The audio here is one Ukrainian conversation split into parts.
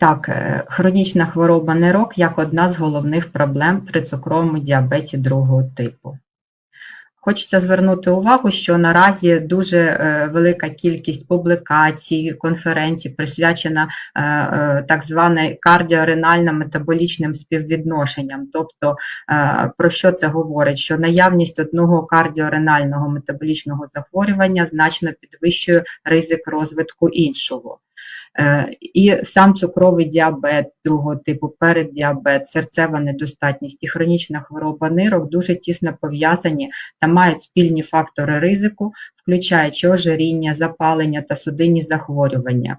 Так, е, хронічна хвороба нирок як одна з головних проблем при цукровому діабеті другого типу. Хочеться звернути увагу, що наразі дуже е, велика кількість публікацій, конференцій присвячена е, е, так званим кардіоренально-метаболічним співвідношенням. Тобто, про що це говорить? Що наявність одного кардіоренального метаболічного захворювання значно підвищує ризик розвитку іншого. Е, І сам цукровий діабет другого типу, переддіабет, серцева недостатність і хронічна хвороба нирок дуже тісно пов'язані та мають спільні фактори ризику, включаючи ожиріння, запалення та судинні захворювання.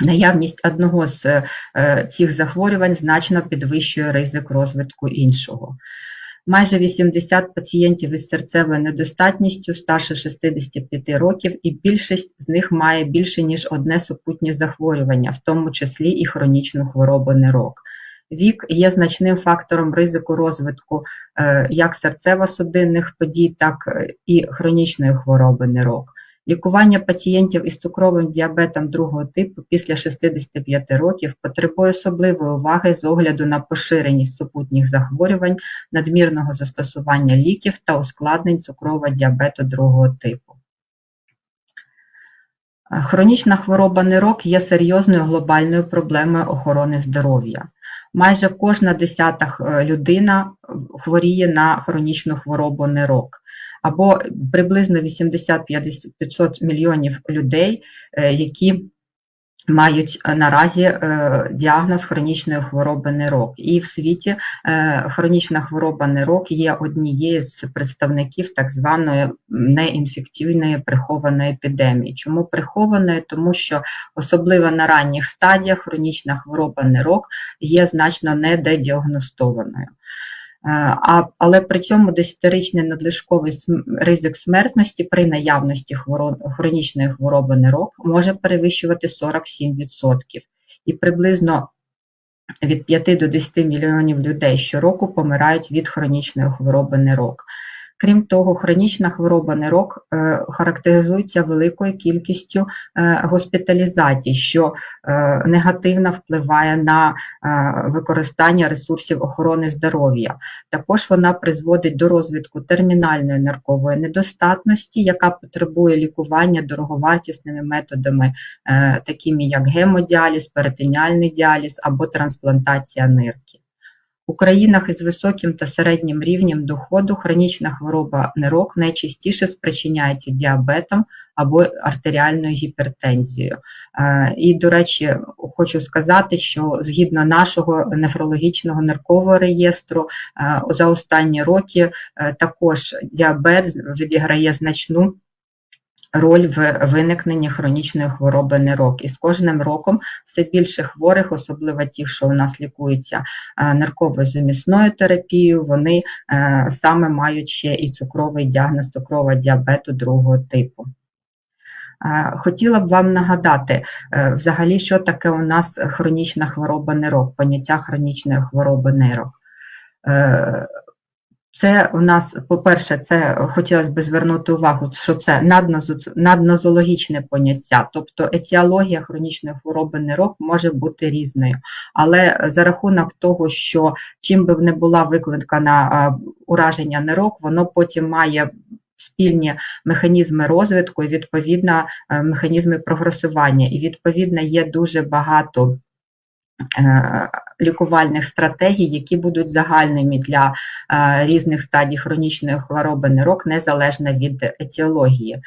Наявність одного з е, цих захворювань значно підвищує ризик розвитку іншого. Майже 80 пацієнтів із серцевою недостатністю старше 65 років, і більшість з них має більше ніж одне супутнє захворювання, в тому числі і хронічну хворобу нирок. Вік є значним фактором ризику розвитку е, як серцево-судинних подій, так е, і хронічної хвороби нирок. Лікування пацієнтів із цукровим діабетом другого типу після 65 років потребує особливої уваги з огляду на поширеність супутніх захворювань, надмірного застосування ліків та ускладнень цукрового діабету другого типу. Е, Хронічна хвороба нирок є серйозною глобальною проблемою охорони здоров'я. Майже кожна десята е, людина хворіє на хронічну хворобу нирок або приблизно 80-500 мільйонів людей, е, які мають е, наразі е, діагноз хронічної хвороби нирок. І в світі хронічна хвороба нирок є однією з представників так званої неінфекційної прихованої епідемії. Чому прихованої? Тому що особливо на ранніх стадіях хронічна хвороба нирок є значно недодіагностованою. А, Але при цьому десятирічний надлишковий ризик смертності при наявності хронічної хвороби нирок може перевищувати 47%. І приблизно від 5 до 10 мільйонів людей щороку помирають від хронічної хвороби нирок. Крім того, хронічна хвороба нирок е, характеризується великою кількістю е, госпіталізацій, що е, негативно впливає на використання ресурсів охорони здоров'я. Також вона призводить до розвитку термінальної наркової недостатності, яка потребує лікування дороговартісними методами, такими як гемодіаліз, перитоніальний діаліз або трансплантація нирки. У країнах із високим та середнім рівнем доходу хронічна хвороба нирок найчастіше спричиняється діабетом або артеріальною гіпертензією. Е, і, до речі, хочу сказати, що згідно нашого нефрологічного ниркового реєстру е, за останні роки е, також діабет відіграє значну роль в виникненні хронічної хвороби нирок. І з кожним роком все більше хворих, особливо ті, що у нас лікуються е, нирково-замісною терапією, вони е, саме мають ще і цукровий діагноз цукрового діабету другого типу. Е, хотіла б вам нагадати, взагалі, що таке у нас хронічна хвороба нирок, поняття хронічної хвороби нирок. Це у нас, по-перше, це хотілося б звернути увагу, що це наднозологічне поняття, тобто етіологія хронічної хвороби нирок може бути різною. Але за рахунок того, що чим би не була викликана ураження нирок, воно потім має спільні механізми розвитку і відповідно е, механізми прогресування. І відповідно є дуже багато. Е, лікувальних стратегій, які будуть загальними для е, різних стадій хронічної хвороби нирок, незалежно від етіології.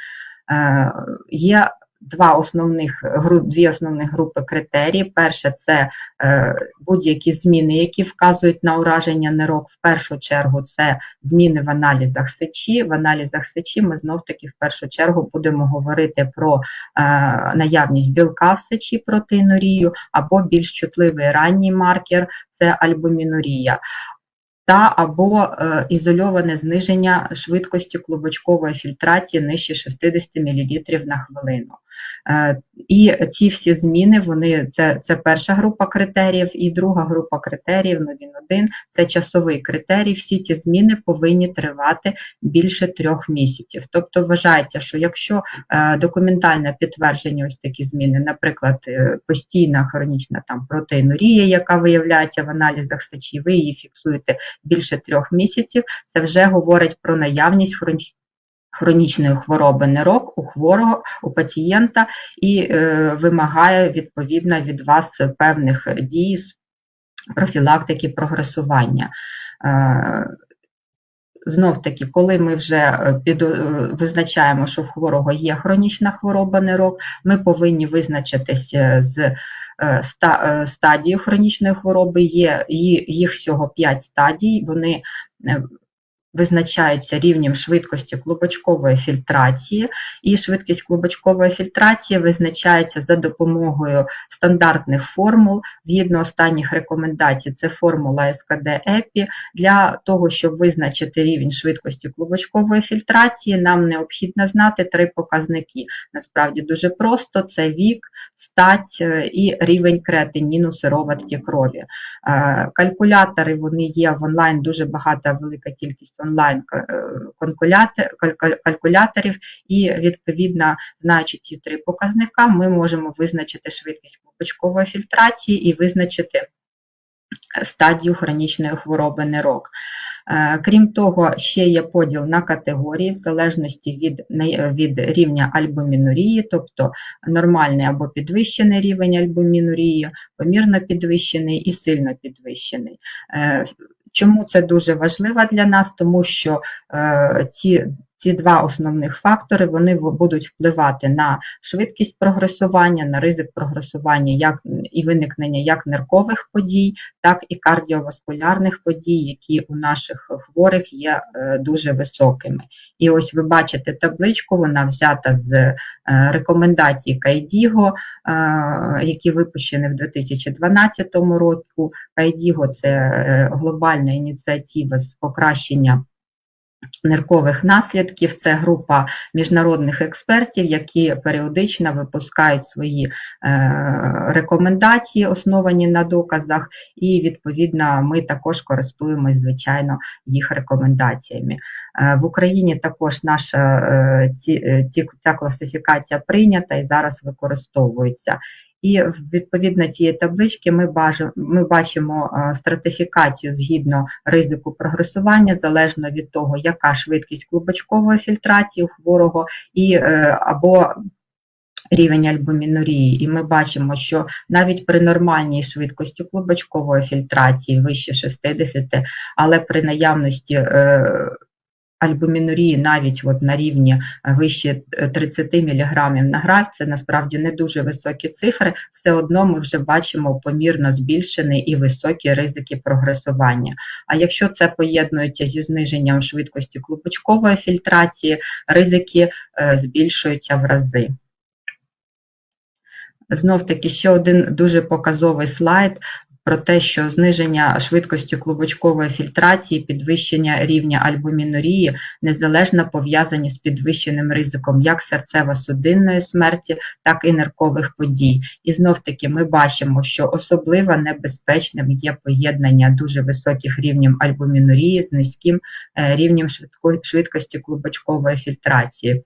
Е, є два основних дві основних групи критерій. Перше це е, будь-які зміни, які вказують на ураження нирок. В першу чергу це зміни в аналізах сечі. В аналізах сечі ми знов таки в першу чергу будемо говорити про е, наявність білка в сечі протеїнурію, або більш чутливий ранній маркер це альбумінурія та або е, ізольоване зниження швидкості клубочкової фільтрації нижче 60 мл на хвилину. Е, І ці всі зміни, вони це, це перша група критеріїв, і друга група критеріїв, ну він один, це часовий критерій. Всі ці зміни повинні тривати більше трьох місяців. Тобто вважається, що якщо е, документально підтверджені ось такі зміни, наприклад, е, постійна хронічна там протеїнурія, яка виявляється в аналізах сечі, ви її фіксуєте більше трьох місяців, це вже говорить про наявність хронічної хвороби нирок у хворого, у пацієнта і е, вимагає відповідно від вас певних дій з профілактики прогресування. Е, Знов таки, коли ми вже е, під, е, визначаємо, що в хворого є хронічна хвороба нирок, ми повинні визначитися з е, ста- е, стадією хронічної хвороби. Є їх всього 5 стадій. Вони визначаються рівнем швидкості клубочкової фільтрації, і швидкість клубочкової фільтрації визначається за допомогою стандартних формул. Згідно останніх рекомендацій, це формула СКД ЕПІ. Для того, щоб визначити рівень швидкості клубочкової фільтрації, нам необхідно знати три показники. Насправді дуже просто: це вік, стать е, і рівень креатиніну сироватки крові. Е, Калькулятори вони є в онлайн, дуже багата велика кількість онлайн е, калькуляторів, і відповідно, знаючи ці три показника, ми можемо визначити швидкість клубочкової фільтрації і визначити стадію хронічної хвороби нирок. Е, Крім того, ще є поділ на категорії в залежності від, від рівня альбумінурії, тобто нормальний або підвищений рівень альбумінурії, помірно підвищений і сильно підвищений. Чому це дуже важливо для нас? Тому що е, ці, ці два основних фактори вони будуть впливати на швидкість прогресування, на ризик прогресування як і виникнення як ниркових подій, так і кардіоваскулярних подій, які у наших хворих є е, дуже високими. І ось ви бачите табличку, вона взята з е, рекомендацій Кайдіго, е, які випущені в 2012 році. Кайдіго це глобальна ініціатива з покращення ниркових наслідків. Це група міжнародних експертів, які періодично випускають свої е, рекомендації, основані на доказах, і відповідно ми також користуємось, звичайно, їх рекомендаціями. Е, В Україні також наша е, ця класифікація прийнята і зараз використовується. І відповідно цієї таблички ми бачимо, ми бачимо е, стратифікацію згідно ризику прогресування, залежно від того, яка швидкість клубочкової фільтрації у хворого і е, або рівень альбумінурії. І ми бачимо, що навіть при нормальній швидкості клубочкової фільтрації вище 60, але при наявності е, альбумінурії навіть от на рівні е, вище е, 30 мг на граф, це насправді не дуже високі цифри, все одно ми вже бачимо помірно збільшений і високі ризики прогресування. А якщо це поєднується зі зниженням швидкості клубочкової фільтрації, ризики е, збільшуються в рази. Знов таки ще один дуже показовий слайд про те, що зниження швидкості клубочкової фільтрації, підвищення рівня альбумінурії незалежно пов'язані з підвищеним ризиком як серцево-судинної смерті, так і ниркових подій. І знов таки ми бачимо, що особливо небезпечним є поєднання дуже високих рівнів альбумінурії з низьким е, рівнем швидко- швидкості клубочкової фільтрації.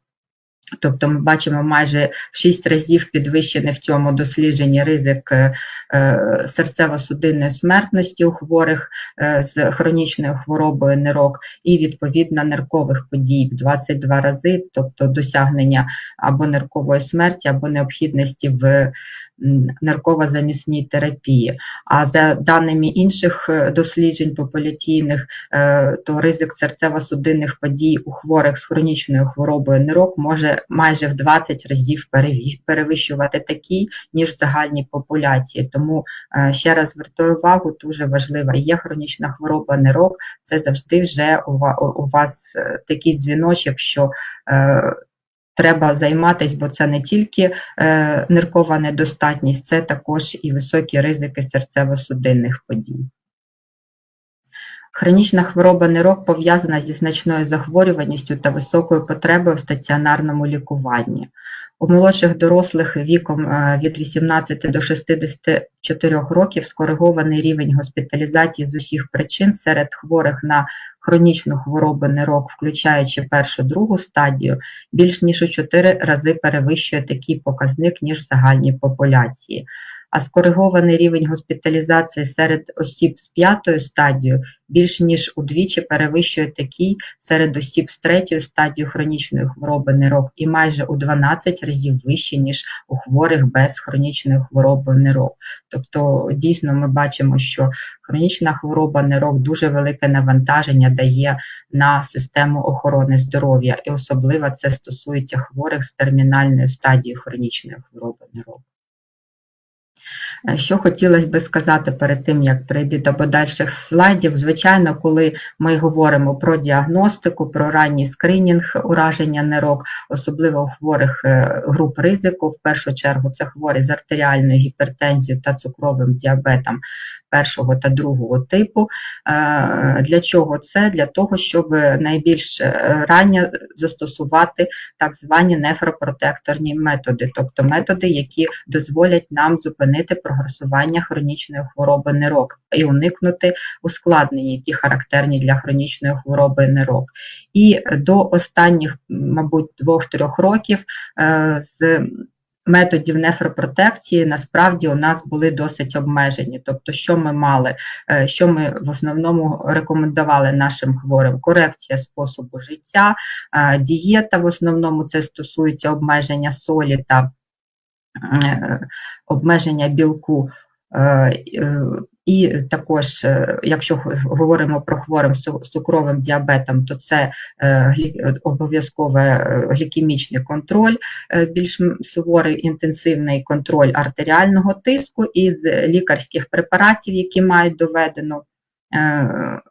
Тобто ми бачимо майже в 6 разів підвищений в цьому дослідженні ризик е, е, серцево-судинної смертності у хворих е, з хронічною хворобою нирок і відповідно ниркових подій в 22 рази, тобто досягнення або ниркової смерті, або необхідності в м, нирково-замісній терапії. А за даними інших е, досліджень популяційних, е, то ризик серцево-судинних подій у хворих з хронічною хворобою нирок може майже в 20 разів перевищувати такий, ніж в загальній популяції. Тому е, ще раз звертаю увагу, дуже важлива є хронічна хвороба нирок. Це завжди вже у ва- у- у вас такий дзвіночок, що Треба займатися, бо це не тільки е, ниркова недостатність, це також і високі ризики серцево-судинних подій. Хронічна хвороба нирок пов'язана зі значною захворюваністю та високою потребою в стаціонарному лікуванні. У молодших дорослих віком е, від 18 до 64 років скоригований рівень госпіталізації з усіх причин серед хворих на хронічну хворобу нирок, включаючи першу-другу стадію, більш ніж у 4 рази перевищує такий показник, ніж в загальній популяції а скоригований рівень госпіталізації серед осіб з п'ятою стадією більш ніж удвічі перевищує такий серед осіб з третьою стадією хронічної хвороби нирок і майже у 12 разів вище, ніж у хворих без хронічної хвороби нирок. Тобто, дійсно, ми бачимо, що хронічна хвороба нирок дуже велике навантаження дає на систему охорони здоров'я, і особливо це стосується хворих з термінальною стадією хронічної хвороби нирок. Е, що хотілося би сказати перед тим, як прийти до подальших слайдів, звичайно, коли ми говоримо про діагностику, про ранній скринінг ураження нирок, особливо у хворих е, груп ризику, в першу чергу це хворі з артеріальною гіпертензією та цукровим діабетом, першого та другого типу. Е, для чого це? Для того, щоб найбільш е, ранньо застосувати так звані нефропротекторні методи, тобто методи, які дозволять нам зупинити прогресування хронічної хвороби нирок і уникнути ускладнень, які характерні для хронічної хвороби нирок. І до останніх, мабуть, двох-трьох років е, з методів нефропротекції насправді у нас були досить обмежені. Тобто, що ми мали, е, що ми в основному рекомендували нашим хворим: корекція способу життя, е, дієта в основному це стосується обмеження солі та е, обмеження білку. І також, е, якщо говоримо про хворим з цукровим діабетом, то це е, обов'язковий е, глікемічний контроль, більш суворий інтенсивний контроль артеріального тиску із лікарських препаратів, які мають доведену Е,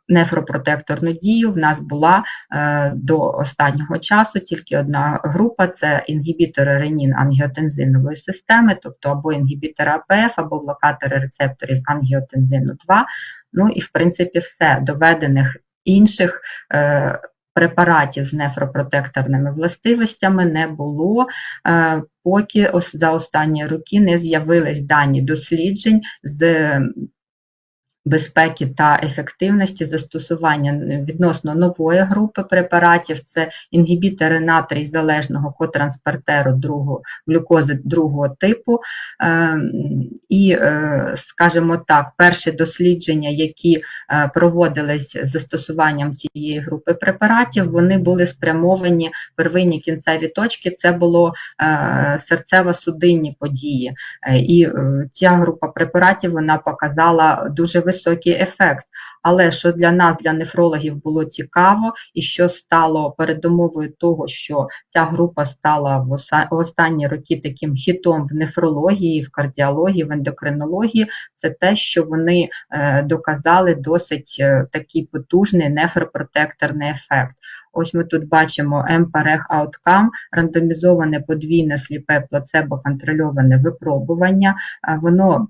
нефропротекторну дію в нас була е, до останнього часу тільки одна група це інгібітори ренін-ангіотензинової системи, тобто або інгібітори АПФ, або блокатори рецепторів ангіотензину 2. Ну і в принципі все доведених інших. Е, препаратів з нефропротекторними властивостями не було, поки за останні роки не з'явились дані досліджень з безпеки та ефективності застосування відносно нової групи препаратів це інгібітори натрій залежного котранспортеру другого, глюкози другого типу. Ем, і, е, скажімо так, перші дослідження, які е, проводились з застосуванням цієї групи препаратів, вони були спрямовані первинні кінцеві точки, це було е, серцево-судинні події. І ця група препаратів вона показала дуже високі високий ефект. Але що для нас, для нефрологів, було цікаво, і що стало передумовою того, що ця група стала в останні роки таким хітом в нефрології, в кардіології, в ендокринології, це те, що вони е, доказали досить е, такий потужний нефропротекторний ефект. Ось ми тут бачимо MPREG Outcome, рандомізоване подвійне сліпе плацебо-контрольоване випробування. Воно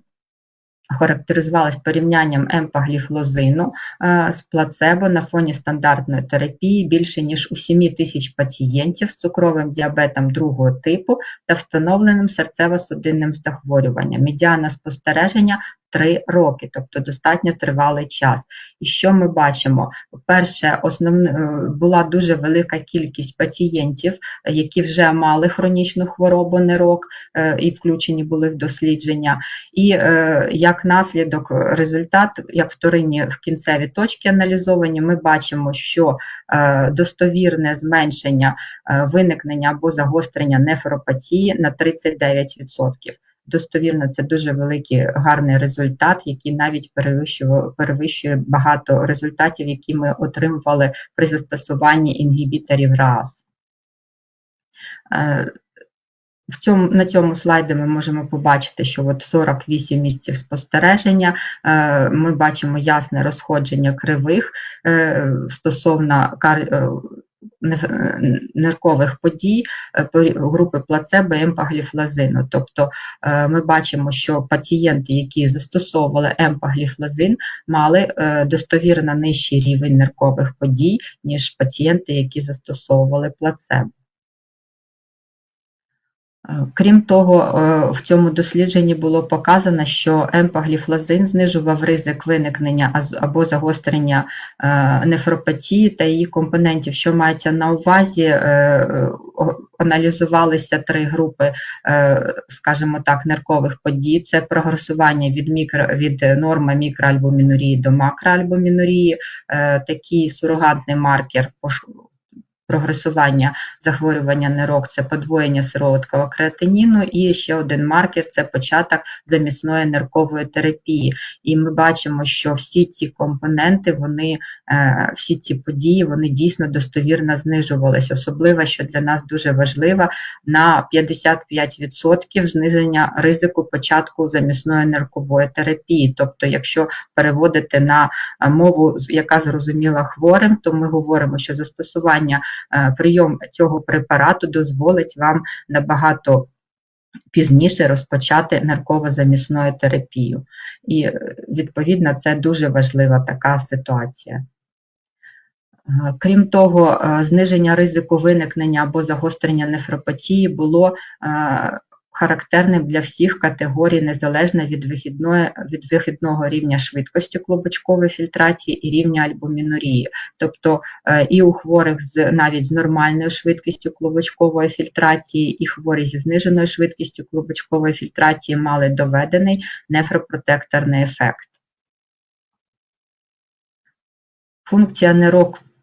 характеризувалась порівнянням емпагліфлозину е, з плацебо на фоні стандартної терапії більше ніж у 7 тисяч пацієнтів з цукровим діабетом другого типу та встановленим серцево-судинним захворюванням. Медіана спостереження 3 роки, тобто достатньо тривалий час. І що ми бачимо? По-перше, основна е, була дуже велика кількість пацієнтів, які вже мали хронічну хворобу нирок е, і включені були в дослідження. І е, як наслідок результат, як вторинні в кінцеві точки аналізовані, ми бачимо, що достовірне зменшення виникнення або загострення нефропатії на 39% достовірно це дуже великий гарний результат, який навіть перевищує, перевищує багато результатів, які ми отримували при застосуванні інгібіторів РААС. Е, в цьому, На цьому слайді ми можемо побачити, що от 48 місців спостереження, е, ми бачимо ясне розходження кривих е, стосовно ниркових подій е, групи плацебо емпагліфлазину. Тобто е, ми бачимо, що пацієнти, які застосовували емпагліфлазин, мали е, достовірно нижчий рівень ниркових подій, ніж пацієнти, які застосовували плацебо. Е, крім того, е, в цьому дослідженні було показано, що емпагліфлозин знижував ризик виникнення або загострення е, нефропатії та її компонентів, що мається на увазі, аналізувалися три групи, скажімо так, неркових подій. Це прогресування від мікро, від норми мікроальбумінурії до макроальбумінурії, такий сурогатний маркер прогресування захворювання нирок це подвоєння сироваткового креатиніну, і ще один маркер це початок замісної ниркової терапії. І ми бачимо, що всі ці компоненти, вони, е, всі ці події вони дійсно достовірно знижувалися. Особливо, що для нас дуже важливо, на 55% зниження ризику початку замісної ниркової терапії. Тобто, якщо переводити на мову, яка зрозуміла хворим, то ми говоримо, що застосування Е, прийом цього препарату дозволить вам набагато пізніше розпочати нарково-замісною терапію. І, відповідно, це дуже важлива така ситуація. Е, крім того, е, зниження ризику виникнення або загострення нефропатії було характерним для всіх категорій незалежно від вихідної, від вихідного рівня швидкості клубочкової фільтрації і рівня альбумінурії. Тобто е, і у хворих з навіть з нормальною швидкістю клубочкової фільтрації, і хворі зі зниженою швидкістю клубочкової фільтрації мали доведений нефропротекторний ефект. Функція нирок Е,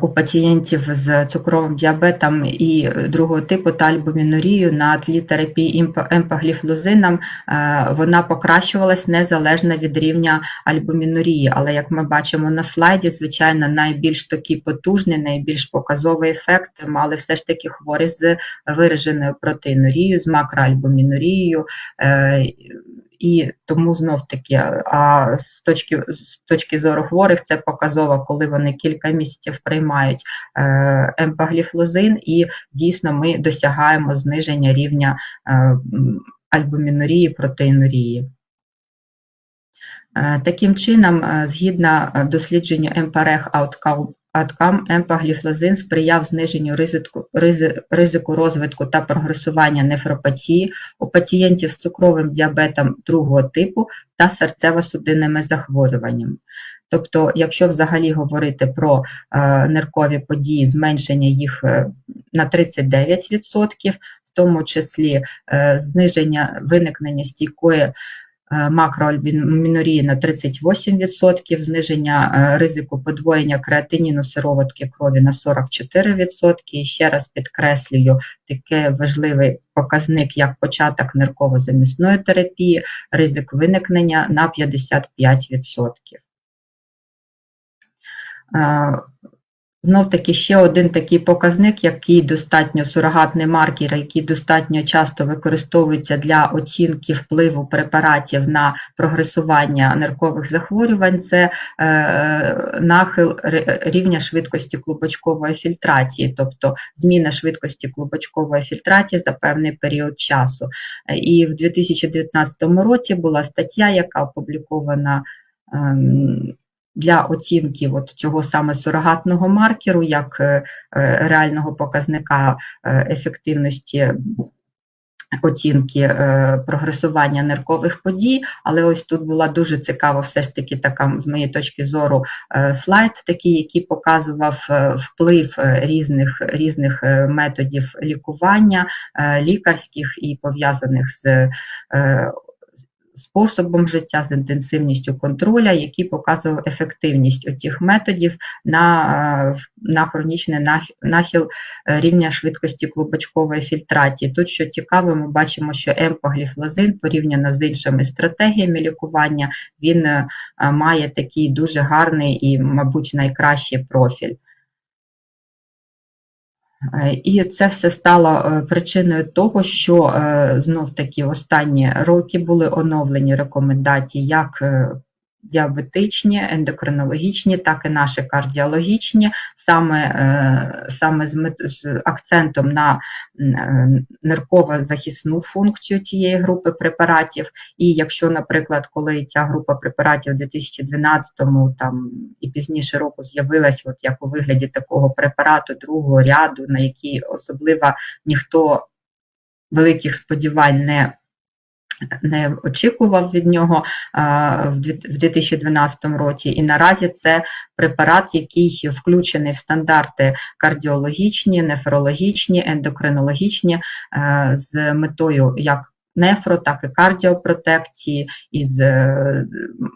у пацієнтів з цукровим діабетом і другого типу та альбумінурію на тлі терапії емпагліфлузином е, вона покращувалась незалежно від рівня альбумінурії. Але як ми бачимо на слайді, звичайно, найбільш такий потужний, найбільш показовий ефект мали все ж таки хворі з вираженою протеїнурією, з макроальбумінурією. І тому знов таки, а з точки з точки зору хворих це показово, коли вони кілька місяців приймають е, емпагліфлозин, і дійсно ми досягаємо зниження рівня е, альбумінурії, протеїнурії. Е, таким чином, згідно дослідження МПРЕГ Outcome Аткам емпагліфлозин сприяв зниженню ризику, ризику розвитку та прогресування нефропатії у пацієнтів з цукровим діабетом другого типу та серцево-судинними захворюваннями. Тобто, якщо взагалі говорити про е, ниркові події, зменшення їх е, на 39%, в тому числі е, зниження виникнення стійкої Е, на 38%, зниження е, ризику подвоєння креатиніну сироватки крові на 44%. І ще раз підкреслюю такий важливий показник, як початок нирково-замісної терапії, ризик виникнення на 55%. Знов таки ще один такий показник, який достатньо сурогатний маркер, який достатньо часто використовується для оцінки впливу препаратів на прогресування ниркових захворювань, це е, нахил рівня швидкості клубочкової фільтрації, тобто зміна швидкості клубочкової фільтрації за певний період часу. І в 2019 році була стаття, яка опублікована. Ем, для оцінки от цього саме сурогатного маркеру, як е, е, реального показника е, ефективності. Оцінки прогресування ниркових подій, але ось тут була дуже цікава, все ж таки, така, з моєї точки зору, слайд, такий, який показував вплив різних різних методів лікування, лікарських і пов'язаних з способом життя, з інтенсивністю контроля, який показував ефективність цих методів на на хронічний нахил е, рівня швидкості клубочкової фільтрації. Тут, що цікаво, ми бачимо, що емпогліфлозин порівняно з іншими стратегіями лікування, він е, має такий дуже гарний і, мабуть, найкращий профіль. Е, і це все стало е, причиною того, що е, знов таки останні роки були оновлені рекомендації як діабетичні, ендокринологічні, так і наші кардіологічні, саме е, саме з, з акцентом на е, нирково-захисну функцію цієї групи препаратів. І якщо, наприклад, коли ця група препаратів у 2012-му там і пізніше року з'явилась, от як у вигляді такого препарату другого ряду, на який особливо ніхто великих сподівань не не очікував від нього в 2012 році, і наразі це препарат, який включений в стандарти кардіологічні, нефрологічні, ендокринологічні з метою як нефро, так і кардіопротекції, із е,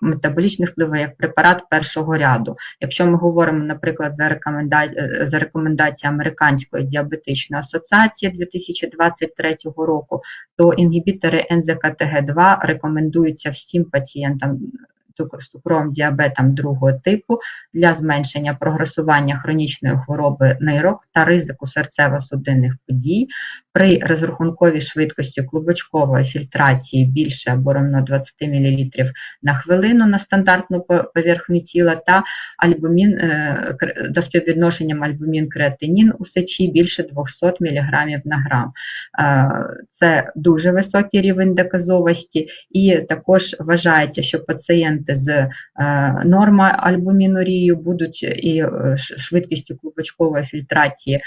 метаболічних впливів як препарат першого ряду. Якщо ми говоримо, наприклад, за рекомендації е, за рекомендації Американської діабетичної асоціації 2023 року, то інгібітори НЗКТГ2 рекомендуються всім пацієнтам з цукровим діабетом другого типу для зменшення прогресування хронічної хвороби нирок та ризику серцево-судинних подій при розрахунковій швидкості клубочкової фільтрації більше або равно 20 мл на хвилину на стандартну поверхню тіла та альбумін е, за співвідношенням альбумін-креатинін у сечі більше 200 мг на грам. Е, це дуже високий рівень доказовості, і також вважається, що пацієнти з е, норма альбумінурію будуть і швидкістю клубочкової фільтрації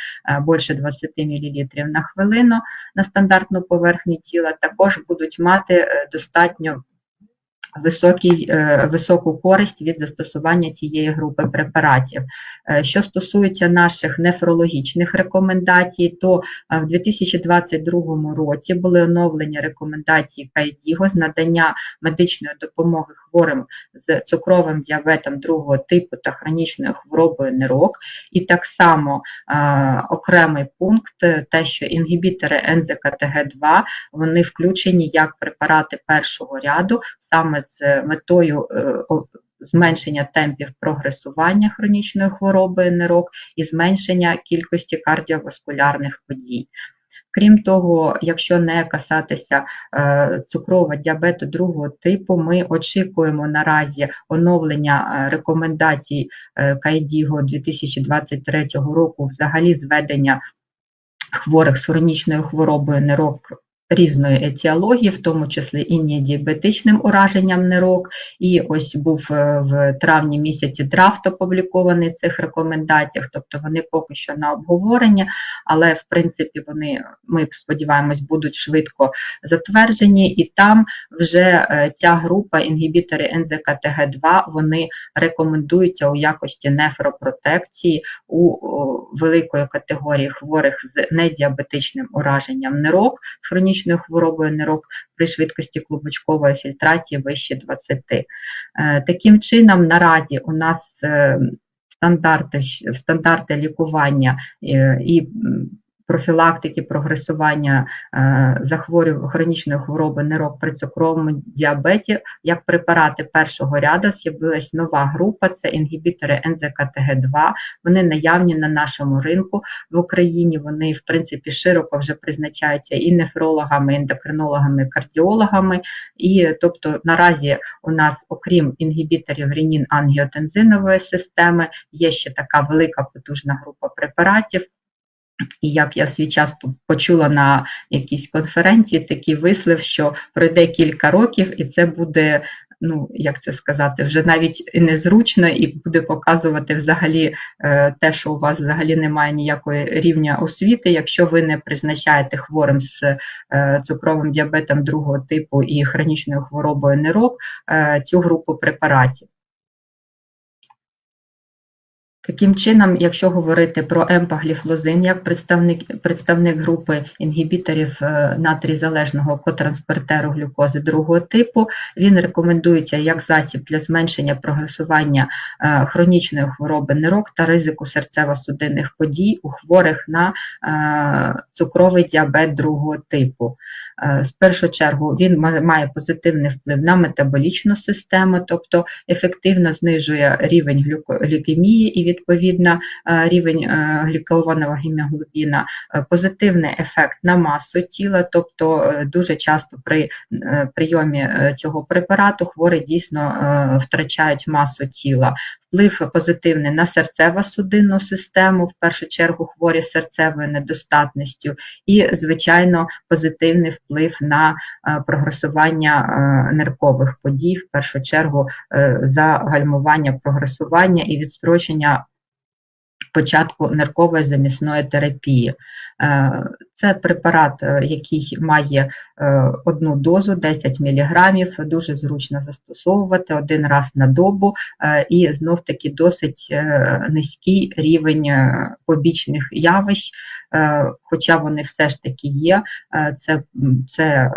більше 20 мл на хвилину хвилину на стандартну поверхню тіла, також будуть мати е, достатньо високий, е, високу користь від застосування цієї групи препаратів. Е, що стосується наших нефрологічних рекомендацій, то е, в 2022 році були оновлені рекомендації КайДіго з надання медичної допомоги хворим з цукровим діабетом другого типу та хронічною хворобою нирок. І так само окремий пункт, те, що інгібітори НЗКТГ2 вони включені як препарати першого ряду саме з метою е, зменшення темпів прогресування хронічної хвороби нирок і зменшення кількості кардіоваскулярних подій. Крім того, якщо не касатися е, цукрового діабету другого типу, ми очікуємо наразі оновлення е, рекомендацій КайДіго 2023 року взагалі зведення хворих з хронічною хворобою нирок різної етіології, в тому числі і недіабетичним ураженням нирок. І ось був е, в травні місяці драфт опублікований цих рекомендаціях, тобто вони поки що на обговорення, але в принципі вони, ми сподіваємось, будуть швидко затверджені, і там вже е, ця група інгібітори НЗКТГ2 вони рекомендуються у якості нефропротекції у великої категорії хворих з недіабетичним ураженням нирок з хронічною хронічною хворобою нирок при швидкості клубочкової фільтрації вище 20. Е, таким чином, наразі у нас е, стандарти стандарти лікування е, і профілактики прогресування е, захворювань хронічної хвороби нирок при цукровому діабеті, як препарати першого ряду з'явилась нова група, це інгібітори НЗКТГ2. Вони наявні на нашому ринку в Україні. Вони, в принципі, широко вже призначаються і нефрологами, і ендокринологами, і кардіологами. І тобто наразі у нас, окрім інгібіторів ренін ангіотензинової системи, є ще така велика потужна група препаратів. І як я свій час почула на якійсь конференції такий вислів, що пройде кілька років, і це буде, ну як це сказати, вже навіть незручно, і буде показувати взагалі е, те, що у вас взагалі немає ніякої рівня освіти, якщо ви не призначаєте хворим з е, цукровим діабетом другого типу і хронічною хворобою нирок е, цю групу препаратів. Таким чином, якщо говорити про емпагліфлозин як представник представник групи інгібіторів е, натрій-залежного котранспортеру глюкози другого типу, він рекомендується як засіб для зменшення прогресування е, хронічної хвороби нирок та ризику серцево-судинних подій у хворих на е, цукровий діабет другого типу. З першу чергу він має позитивний вплив на метаболічну систему, тобто ефективно знижує рівень глюкемії і відповідно е, рівень е, глікованого гемоглобіна, е, позитивний ефект на масу тіла, тобто дуже часто при прийомі цього препарату хворі дійсно втрачають масу тіла вплив позитивний на серцево-судинну систему, в першу чергу хворі серцевою недостатністю, і, звичайно, позитивний вплив на е, прогресування е, ниркових подій, в першу чергу загальмування за гальмування прогресування і відстрочення початку ниркової замісної терапії. Е, Це препарат, е, який має е, одну дозу 10 мг, дуже зручно застосовувати один раз на добу і знов-таки досить низький рівень побічних явищ, хоча вони все ж таки є. Це, це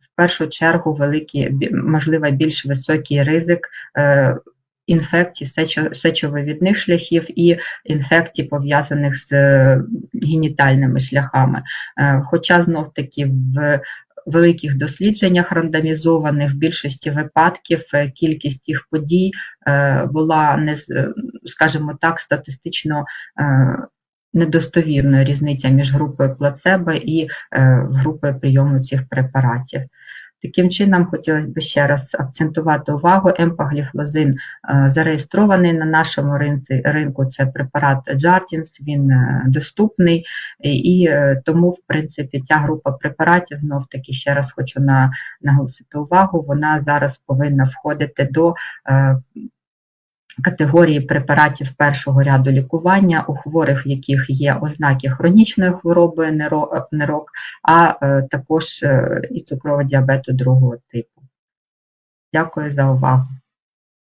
в першу чергу великий, можливо, більш високий ризик інфекцій сечо- сечовивідних шляхів і інфекцій, пов'язаних з е, генітальними шляхами. Е, Хоча знов таки в великих дослідженнях рандомізованих в більшості випадків е, кількість цих подій була не скажімо так, статистично недостовірною різниця між групою плацебо і групою прийому цих препаратів. Таким чином, хотілося б ще раз акцентувати увагу, емпагліфлозин е, зареєстрований на нашому ринку, це препарат Джардінс, він е, доступний, і, е, тому, в принципі, ця група препаратів, знов таки, ще раз хочу наголосити увагу, вона зараз повинна входити до категорії препаратів першого ряду лікування у хворих, в яких є ознаки хронічної хвороби нерок, нирок, а е, також е, і цукрового діабету другого типу. Дякую за увагу.